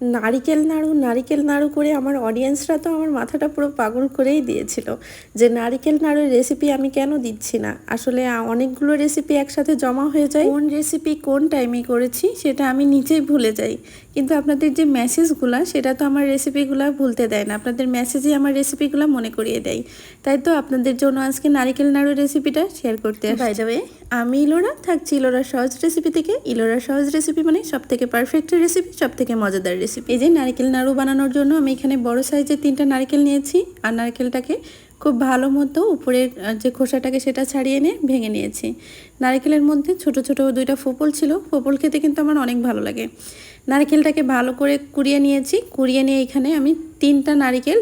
নারিকেল নাড়ু নারিকেল নাড়ু করে আমার অডিয়েন্সরা তো আমার মাথাটা পুরো পাগল করেই দিয়েছিল যে নারিকেল নাড়ুর রেসিপি আমি কেন দিচ্ছি না। আসলে অনেকগুলো রেসিপি একসাথে জমা হয়ে যায়। কোন রেসিপি কোন টাইমে করেছি সেটা আমি নিজেই ভুলে যাই। কিন্তু আপনাদের যে মেসেজগুলো সেটা তো আমার রেসিপিগুলো ভুলতে দেয় না। আপনাদের মেসেজই আমার রেসিপিগুলো মনে করিয়ে দেয়। তাই তো আপনাদের জন্য আজকে নারিকেল নাড়ু রেসিপিটা শেয়ার করতে বাই যাবে আমি ইলোরা, থাকছি ইলোরা সহজ রেসিপি থেকে। ইলোরা সহজ রেসিপি মানে সব থেকে পারফেক্ট রেসিপি সব থেকে মজাদার এই যে নারকেল নাড়ু বানানোর জন্য আমি এখানে বড় সাইজের তিনটা নারকেল নিয়েছি আর নারকেলটাকে খুব ভালো মতো উপরের যে খোসাটাকে সেটা ছাড়িয়ে এনে ভেঙে নিয়েছি। নারকেলের মধ্যে ছোট ছোট দুইটা ফোপল ছিল। ফোপল খেতে কিন্তু আমার অনেক ভালো লাগে। নারকেলটাকে ভালো করে কুড়িয়ে নিয়েছি। কুড়িয়ে নিয়ে এখানে আমি তিনটা নারকেল,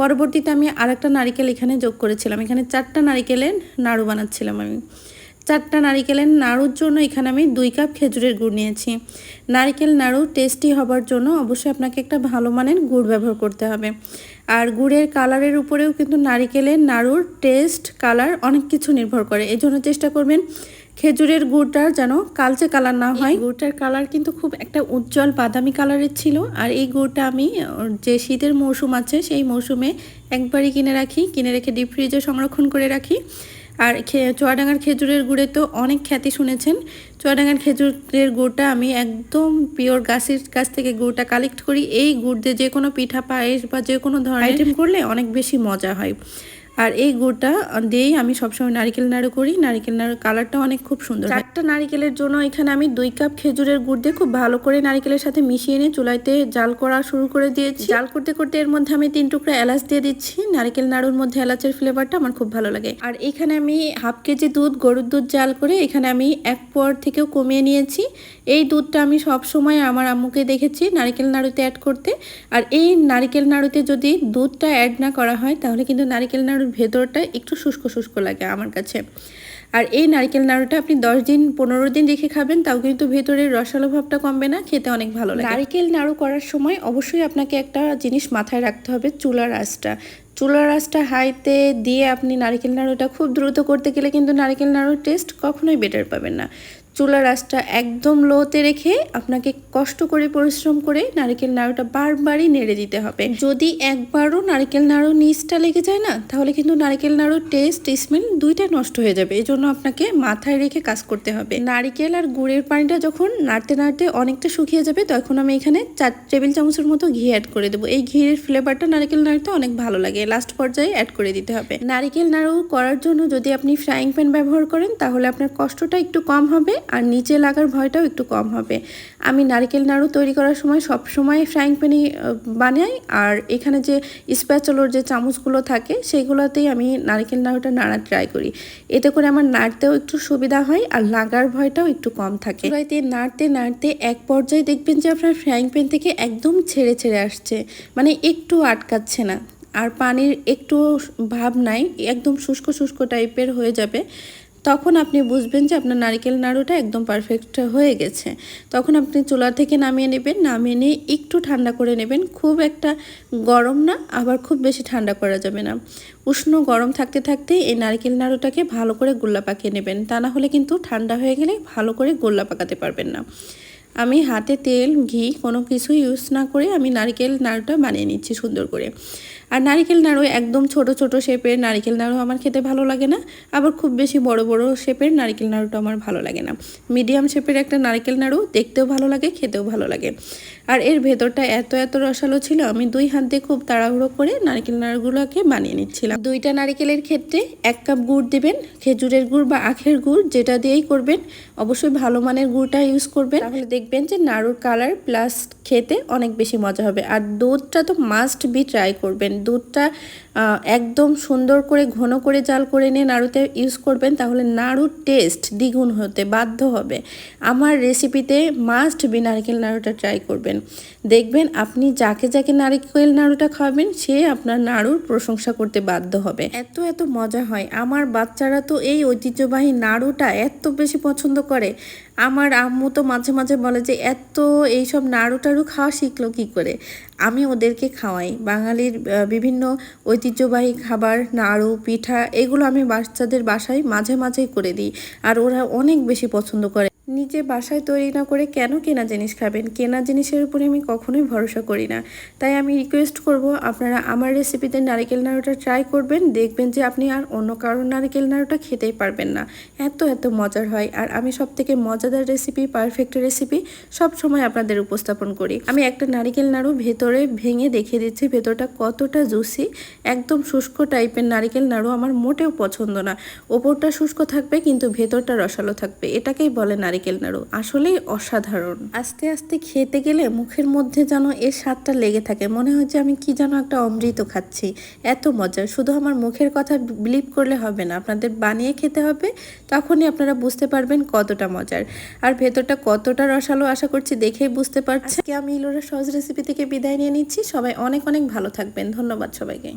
পরবর্তীতে আমি আরেকটা নারকেল এখানে যোগ করেছিলাম। এখানে চারটা নারকেলের নাড়ু বানাচ্ছিলাম আমি। চারটা নারিকেলের নাড়ুর জন্য এখানে আমি দুই কাপ খেজুরের গুড় নিয়েছি। নারিকেল নাড়ু টেস্টি হবার জন্য অবশ্যই আপনাকে একটা ভালো মানের গুড় ব্যবহার করতে হবে। আর গুড়ের কালারের উপরেও কিন্তু নারিকেলের নাড়ুর টেস্ট কালার অনেক কিছু নির্ভর করে। এই জন্য চেষ্টা করবেন খেজুরের গুড়টা যেন কালচে কালার না হয়। গুড়টার কালার কিন্তু খুব একটা উজ্জ্বল বাদামি কালারের ছিল। আর এই গুড়টা আমি যে শীতের মৌসুম আছে সেই মৌসুমে একবারই কিনে রাখি। কিনে রেখে ডিপ ফ্রিজে সংরক্ষণ করে রাখি। আর খে- চুয়াডাঙ্গার খেজুরের গুড়ে তো অনেক খ্যাতি শুনেছেন। চুয়াডাঙ্গার খেজুরের গুড়টা আমি একদম পিওর গাছের কাছ থেকে গুড়টা কালেক্ট করি। এই গুড় দিয়ে যে কোনো পিঠা পায়েস বা যে কোনো ধরনের আইটেম করলে অনেক বেশি মজা হয়। আর এই গুড়টা দিয়েই আমি সবসময় নারিকেল নাড়ু করি। নারিকেল নাড়ুর কালারটা অনেক খুব সুন্দর। চারটা নারিকেলের জন্য এখানে আমি দুই কাপ খেজুরের গুড় দিয়ে খুব ভালো করে নারিকেলের সাথে মিশিয়ে নিয়ে চুলাইতে জাল করা শুরু করে দিয়েছি। জাল করতে করতে এর মধ্যে আমি তিন টুকরা এলাচ দিয়ে দিচ্ছি। নারিকেল নাড়ুর মধ্যে এলাচের ফ্লেভারটা আমার খুব ভালো লাগে। আর এখানে আমি হাফ কেজি দুধ গরুর দুধ জাল করে এখানে আমি এক পর থেকেও কমিয়ে নিয়েছি। এই দুধটা আমি সব সময় আমার আম্মুকে দেখেছি নারিকেল নাড়ুতে অ্যাড করতে। আর এই নারিকেল নাড়ুতে যদি দুধটা অ্যাড না করা হয় তাহলে কিন্তু নারিকেল নাড়ুর ভেতরটা একটু শুষ্ক শুষ্ক লাগে আমার কাছে। আর এই নারকেল নাড়ুটা আপনি দশ দিন, পনেরো দিন রেখে খাবেন, তাও কিন্তু ভেতরের রসালো ভাবটা কমবে না, খেতে অনেক ভালো লাগে। নারকেল নাড়ু করার সময় অবশ্যই আপনাকে একটা জিনিস মাথায় রাখতে হবে চুলার আঁচটা চুলার আঁচটা হাইতে দিয়ে আপনি নারকেল নাড়ুটা খুব দ্রুত করতে গেলে কিন্তু নারকেল নাড়ুর টেস্ট কখনোই বেটার পাবেন না। চুলার আঁচটা একদম লোতে রেখে আপনাকে কষ্ট করে পরিশ্রম করে নারকেল নাড়ুটা বারবারই নেড়ে দিতে হবে। যদি একবারও নারকেল নাড়ু নিচটা লেগে যায় না, তাহলে কিন্তু নারকেল নাড়ুর টেস্ট স্মেল দুইটাই নষ্ট হয়ে যাবে। এই জন্য আপনাকে মাথায় রেখে কাজ করতে হবে। নারিকেল আর গুড়ের পানিটা যখন নাড়তে নাড়তে অনেকটা শুকিয়ে যাবে, তখন আমি এখানে চার টেবিল চামচের মতো ঘি অ্যাড করে দেবো। এই ঘিয়ের ফ্লেভারটা নারকেল নাড়ুতে অনেক ভালো লাগে। লাস্ট পর্যায়ে অ্যাড করে দিতে হবে। নারকেল নাড়ু করার জন্য যদি আপনি ফ্রাইং প্যান ব্যবহার করেন, তাহলে আপনার কষ্টটা একটু কম হবে। আর নিচে লাগার ভয়টাও একটু কম হবে। আমি নারকেল নাড়ু তৈরি করার সময় সব সময় ফ্রাইং প্যানে বানাই। আর এখানে যে স্প্যাচলোর যে চামচগুলো থাকে, সেগুলোতেই আমি নারকেল নাড়ুটা নাড়া ট্রাই করি। এতে করে আমার নাড়তেও একটু সুবিধা হয় আর লাগার ভয়টাও একটু কম থাকে। চুলাইতে নাড়তে নাড়তে এক পর্যায়ে দেখবেন যে আপনার ফ্রাইং প্যান থেকে একদম ছেড়ে ছেড়ে আসছে। মানে একটু আটকাচ্ছে না। আর পানির একটু ভাব নাই, একদম শুষ্ক শুষ্ক টাইপের হয়ে যাবে। তখন আপনি বুঝবেন যে আপনার নারকেল নাড়ুটা একদম পারফেক্ট হয়ে গেছে। তখন আপনি চুলা থেকে নামিয়ে নেবেন, নামিয়ে নিয়ে একটু ঠান্ডা করে নেবেন। খুব একটা গরম না, আবার খুব বেশি ঠান্ডা করা যাবে না। উষ্ণ গরম থাকতে থাকতে এই নারকেল নাড়ুটাকে ভালো করে গোল্লা পাকিয়ে নেবেন। তা না হলে কিন্তু ঠান্ডা হয়ে গেলে ভালো করে গোল্লা পাকাতে পারবেন না। আমি হাতে তেল, ঘি কোনো কিছু ইউজ না করে আমি নারকেল নাড়ুটা বানিয়ে নিচ্ছি সুন্দর করে। আর নারকেল নাড়ু একদম ছোট ছোট শেপের নারকেল নাড়ু আমার খেতে ভালো লাগে না। আবার খুব বেশি বড় বড় শেপের নারকেল নাড়ুটা আমার ভালো লাগে না। মিডিয়াম শেপের একটা নারকেল নাড়ু দেখতেও ভালো লাগে, খেতেও ভালো লাগে। আর এর ভেতরটা এত এত রসালো ছিল, আমি দুই হাত দিয়ে খুব তাড়াহুড়ো করে নারকেল নাড়ুগুলোকে বানিয়ে নিচ্ছিলাম। দুইটা নারকেলের ক্ষেত্রে এক কাপ গুড় দেবেন, খেজুরের গুড় বা আখের গুড়, যেটা দিয়েই করবেন। অবশ্যই ভালো মানের গুড়টা ইউজ করবেন। তাহলে দেখবেন যে নাড়ুর কালার প্লাস খেতে অনেক বেশি মজা হবে। আর দুধটা তো মাস্ট বি ট্রাই করবেন। দুধটা একদম সুন্দর করে, ঘন করে জাল করে নিয়ে নাড়ুতে ইউজ করবেন, তাহলে নাড়ুর টেস্ট দ্বিগুণ হতে বাধ্য হবে। আমার রেসিপিতে মাস্ট বি নারকেল নাড়ুটা ট্রাই করবেন। দেখবেন আপনি যাকে যাকে নারকেল নাড়ুটা খাওয়াবেন, সে আপনার নাড়ুর প্রশংসা করতে বাধ্য হবে। এত এত মজা হয়। আমার বাচ্চারা তো এই ঐতিহ্যবাহী নাড়ুটা এত বেশি পছন্দ করে। আমার আম্মু তো মাঝে মাঝে বলে যে, এত এইসব নাড়ু টাড়ু খাওয়া শিখলো কি করে? আমি ওদেরকে খাওয়াই। বাঙালির বিভিন্ন ঐতিহ্যবাহী খাবার, নাড়ু, পিঠা, এগুলো আমি বাচ্চাদের বাসায় মাঝে মাঝেই করে দিই। আর ওরা অনেক বেশি পছন্দ করে। নিজে বাসায় তৈরি না করে কেন কেনা জিনিস খাবেন? কেনা জিনিসের উপরে আমি কখনোই ভরসা করি না। তাই আমি রিকোয়েস্ট করব, আপনারা আমার রেসিপিতে নারিকেল নাড়ুটা ট্রাই করবেন, দেখবেন যে আপনি আর অন্য কারোর নারিকেল নাড়ুটা খেতেই পারবেন না। এত এত মজার হয়। আর আমি সব থেকে মজাদার রেসিপি পারফেক্ট রেসিপি সব সময় আপনাদের উপস্থাপন করি। আমি একটা নারিকেল নাড়ু ভেতরে ভেঙে দেখিয়ে দিচ্ছি, ভেতরটা কতটা জুসি একদম শুষ্ক টাইপের নারিকেল নাড়ু আমার মোটেও পছন্দ না। ওপরটা শুষ্ক থাকবে, কিন্তু ভেতরটা রসালো থাকবে। এটাকেই বলে নারিকেল নাড়ু আসলেই অসাধারণ। আস্তে আস্তে খেতে গেলে মুখের মধ্যে যেন এর স্বাদটা লেগে থাকে। মনে হয় যে আমি কি যেন একটা অমৃত খাচ্ছি। এত মজার। শুধু আমার মুখের কথা বিলিভ করলে হবে না। আপনাদের বানিয়ে খেতে হবে, তখনই আপনারা বুঝতে পারবেন কতটা মজার। আর ভেতরটা কতটা রসালো আশা করছি দেখেই বুঝতে পারছি আমি ইলোরা সহজ রেসিপি থেকে বিদায় নিয়ে নিচ্ছি। সবাই অনেক অনেক ভালো থাকবেন। ধন্যবাদ সবাইকে।